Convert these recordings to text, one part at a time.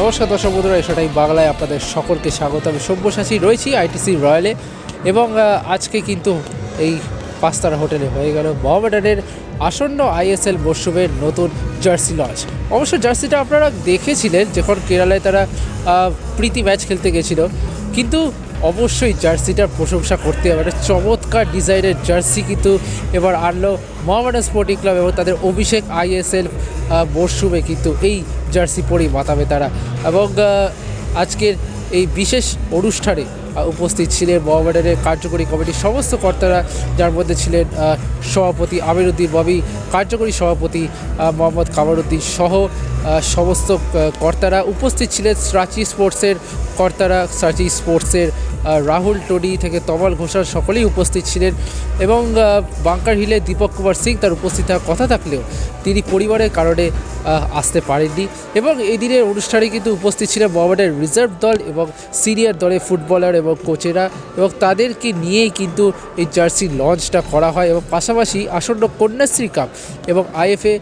নমস্কার দর্শক বন্ধুরা এসটাই বাংলায় আপনাদের সকলকে স্বাগত। আমি সব্যসাচী, রয়েছি আইটিসি রয়্যালে এবং আজকে কিন্তু এই পাঁচতারা হোটেলে হয়ে গেল মোহামেডানের আসন্ন আইএসএল মরশুমের নতুন জার্সি লঞ্চ। অবশ্য জার্সিটা আপনারা দেখেছিলেন, যখন কেরালায় তারা প্রীতি ম্যাচ খেলতে গেছিল। কিন্তু অবশ্যই জার্সিটার প্রশংসা করতে হবে। একটা চমৎকার ডিজাইনের জার্সি কিন্তু এবার আনলো মোহামেডান স্পোর্টিং ক্লাব এবং তাদের অভিষেক আইএসএল মরশুমে কিন্তু এই জার্সি পরেই মাতাবে তারা। এবং আজকের এই বিশেষ অনুষ্ঠানে উপস্থিত ছিলেন মোহামেডানের কার্যকরী কমিটির সমস্ত কর্তারা, যার মধ্যে ছিলেন সভাপতি আমিরুদ্দিন ববি, কার্যকরী সভাপতি মোহাম্মদ কামারুদ্দিন সহ সমস্ত কর্তারা উপস্থিত ছিলেন। স্রাচি স্পোর্টসের কর্তারা, স্রাচি স্পোর্টসের রাহুল টডি থেকে তমাল ঘোষাল সকলেই উপস্থিত ছিলেন এবং বাংকার হিলে দীপক কুমার সিং তার উপস্থিত থাকার কথা থাকলেও তিনি পরিবারের কারণে আসতে পারেননি। এবং এই দিনের অনুষ্ঠানে কিন্তু উপস্থিত ছিলেন মোহামেডান রিজার্ভ দল এবং সিনিয়র দলের ফুটবলার এবং কোচেরা এবং তাদেরকে নিয়েই কিন্তু এই জার্সি লঞ্চটা করা হয় এবং পাশাপাশি আসন্ন কন্যাশ্রী কাপ এবং আইএফএ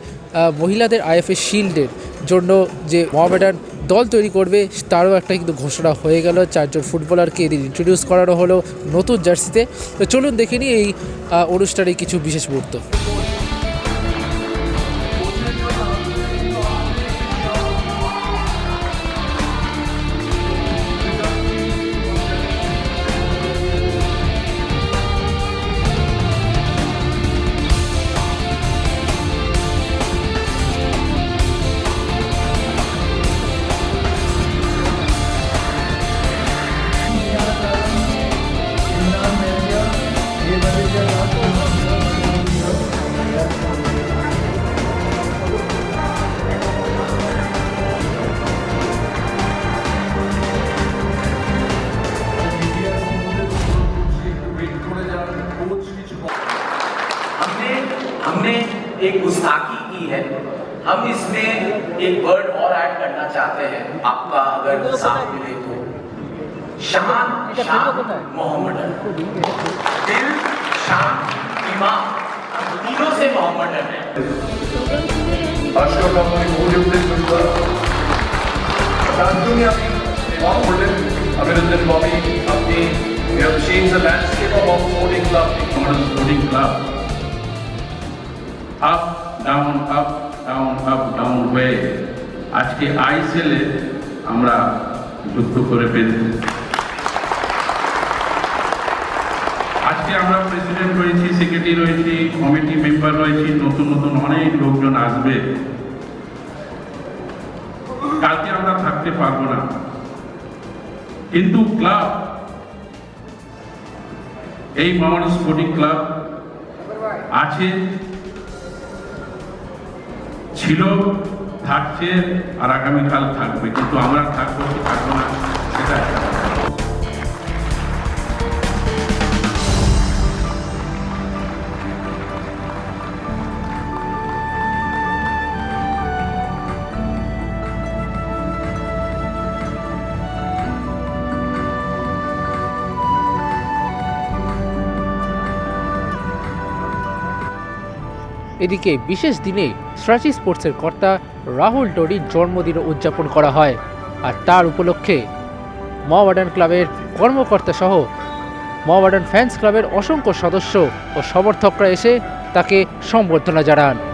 মহিলাদের আইএফএ শিল্ডের জন্য যে মোহামেডান দল তৈরি করবে তারও একটা কিন্তু ঘোষণা হয়ে গেল। চারজন ফুটবলারকে এদিন ইন্ট্রোডিউস করানো হলো নতুন জার্সিতে। তো চলুন দেখে নিই এই আহ, অনুষ্ঠানের কিছু বিশেষ মুহূর্ত। एक गुस्ताखी की है। हम इसमें एक वर्ड और ऐड करना चाहते हैं। आपका अगर साथ मिले तो। शान शान मोहम्मद दिल शान इमाम तीनों से मोहम्मद है। अशोक अपनी अभिनंदन बॉबी अपनी have changed the landscape of our sporting club, Sporting Club. Up down up down up down হয়ে আজকে আইসেলে আমরা যুক্ত করে পেয়েছি আজকে আমরা প্রেসিডেন্ট রয়েছি সেক্রেটারি রয়েছি কমিটি মেম্বার রয়েছি, নতুন নতুন অনেক লোকজন আসবে। কালকে আমরা থাকতে পারব না। কিন্তু ক্লাব এই মামানি স্পোর্টিং ক্লাব আছে। ছিল থাকছে আর আগামীকাল থাকবে কিন্তু আমরা থাকব কি থাকব না সেটা এদিকে বিশেষ দিনে স্ট্রাচি স্পোর্টসের কর্তা রাহুল টোরির জন্মদিন উদযাপন করা হয়, আর তার উপলক্ষে মহাবার্ডান ক্লাবের কর্মকর্তা সহ মোহামেডান ফ্যান্স ক্লাবের অসংখ্য সদস্য ও সমর্থকরা এসে তাকে সম্বর্ধনা জানান।